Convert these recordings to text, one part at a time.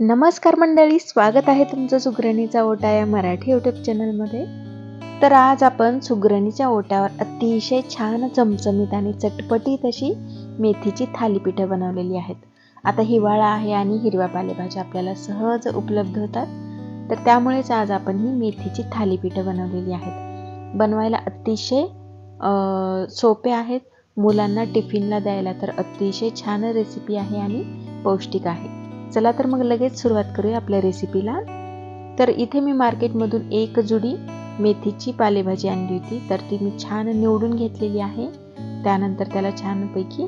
नमस्कार मंडळी स्वागत आहे तुमचं सुगरणीचा ओटा या मराठी यूट्यूब चॅनलमध्ये तर आज आपण सुगरणीच्या ओट्यावर अतिशय छान चमचमीत आणि चटपटीत अशी मेथीची थालीपीठं बनवलेली आहेत. आता हिवाळा आहे आणि हिरव्या पालेभाज्या आपल्याला सहज उपलब्ध होतात. तर त्यामुळेच आज आपण ही मेथीची थालीपीठं बनवलेली आहेत. बनवायला अतिशय सोपे आहेत. मुलांना टिफिनला द्यायला तर अतिशय छान रेसिपी आहे आणि पौष्टिक आहे. चला तर मग लगेच सुरुवात करूया आपल्या रेसिपीला तर इथे मी मार्केटमधून एक जुडी मेथीची पालेभाजी आणली होती. तर ती मी छान निवडून घेतलेली आहे. त्यानंतर त्याला छानपैकी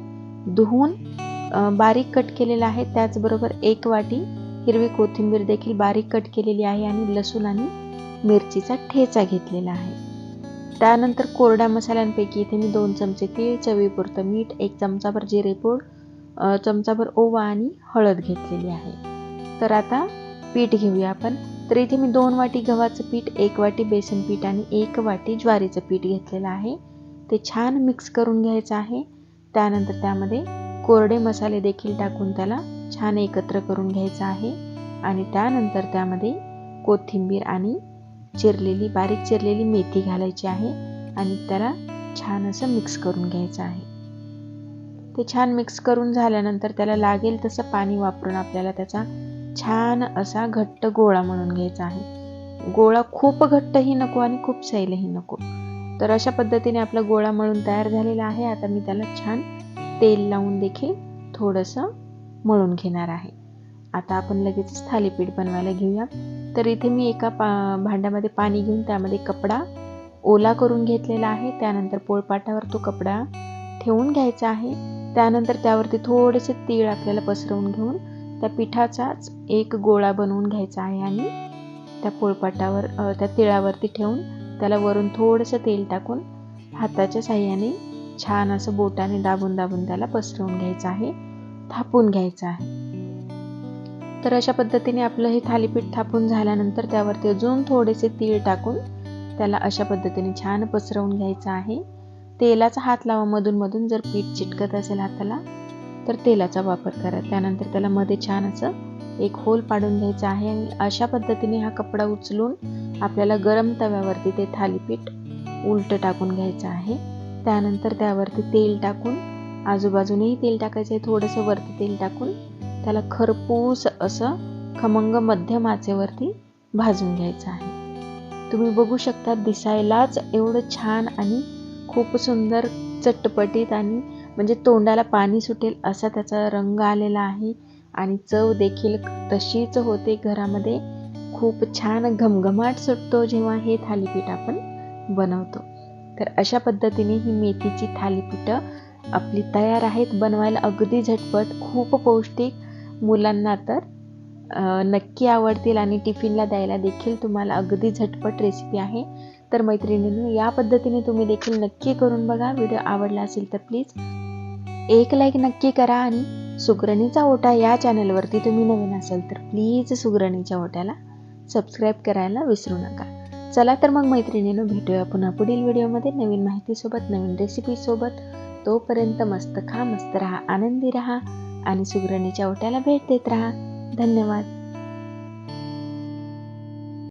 धुवून बारीक कट केलेला आहे. त्याचबरोबर एक वाटी हिरवी कोथिंबीर देखील बारीक कट केलेली आहे आणि लसूण आणि मिरचीचा ठेचा घेतलेला आहे. त्यानंतर कोरड्या मसाल्यांपैकी इथे मी दोन चमचे तीळ चवीपुरतं मीठ एक चमचाभर जिरेपूड चमचाभर ओवा आणि हळद घेतलेली आहे. तर आता पीठ घेऊया आपण. तर इथे मी दोन वाटी गव्हाचं पीठ एक वाटी बेसन पीठ आणि एक वाटी ज्वारीचं पीठ घेतलेलं आहे. ते छान मिक्स करून घ्यायचं आहे. त्यानंतर त्यामध्ये कोरडे मसाले देखील टाकून त्याला छान एकत्र करून घ्यायचं आहे. आणि त्यानंतर त्यामध्ये कोथिंबीर आणि चिरलेली बारीक चिरलेली मेथी घालायची आहे. आणि त्याला छान असं मिक्स करून घ्यायचं आहे. ते छान मिक्स करून झाल्यानंतर त्याला लागेल तसं पाणी वापरून आपल्याला त्याचा छान असा घट्ट गोळा म्हणून घ्यायचा आहे. गोळा खूप घट्टही नको आणि खूप सैलही नको. तर अशा पद्धतीने आपला गोळा मळून तयार झालेला आहे. आता मी त्याला छान तेल लावून देखील थोडंसं मळून घेणार आहे. आता आपण लगेचच थालीपीठ बनवायला घेऊया. तर इथे मी एका पा भांड्यामध्ये पाणी घेऊन त्यामध्ये कपडा ओला करून घेतलेला आहे. त्यानंतर पोळपाटावर तो कपडा ठेवून घ्यायचा आहे. त्यानंतर त्यावरती थोडेसे तीळ आपल्याला पसरवून घेऊन त्या पिठाचाच एक गोळा बनवून घ्यायचा आहे आणि त्या पोळपाटावर त्या तिळावरती ठेवून त्याला वरून थोडंसं तेल टाकून हाताच्या साह्याने छान असं बोटाने दाबून दाबून त्याला पसरवून घ्यायचं आहे थापून घ्यायचं आहे. तर अशा पद्धतीने आपलं हे थालीपीठ थापून झाल्यानंतर त्यावरती अजून थोडेसे तीळ टाकून त्याला अशा पद्धतीने छान पसरवून घ्यायचं आहे. तेलाचा हात लावा मधून मधून जर पीठ चिटकत असेल हाताला तर तेलाचा वापर करा. त्यानंतर त्याला मध्ये छान असं एक होल पाडून घ्यायचा आहे आणि अशा पद्धतीने हा कपडा उचलून आपल्याला गरम तव्यावरती ते थालीपीठ उलट टाकून घ्यायचं आहे. त्यानंतर त्यावरती तेल टाकून आजूबाजूनेही तेल टाकायचं आहे थोडंसं वरती तेल टाकून त्याला खरपूस असं खमंग मध्यम आचेवरती भाजून घ्यायचं आहे. तुम्ही बघू शकता दिसायलाच एवढं छान आणि खूप सुंदर चटपटीत आणि म्हणजे तोंडाला पाणी सुटेल असा त्याचा रंग आलेला आहे. आणि चव देखील तशीच होते. घरामध्ये खूप छान घमघमाट सुटतो जेव्हा हे थालीपीठ आपण बनवतो. तर अशा पद्धतीने ही मेथीची थालीपीठं आपली तयार आहेत. बनवायला अगदी झटपट खूप पौष्टिक मुलांना तर नक्की आवडतील आणि टिफिनला द्यायला देखील तुम्हाला अगदी झटपट रेसिपी आहे. तर मैत्रिणींनो या पद्धतीने तुम्ही देखील नक्की करून बघा. व्हिडिओ आवडला असेल तर प्लीज एक लाईक नक्की करा आणि सुगरणीचा ओटा या चॅनलवरती तुम्ही नवीन असाल तर प्लीज सुगरणीच्या ओट्याला सबस्क्राईब करायला विसरू नका. चला तर मग मैत्रिणीनं भेटूया पुन्हा पुढील व्हिडिओमध्ये. नवीन माहितीसोबत नवीन रेसिपीसोबत तोपर्यंत मस्त खा मस्त राहा आनंदी राहा आणि सुगरणीच्या ओट्याला भेट देत राहा. धन्यवाद.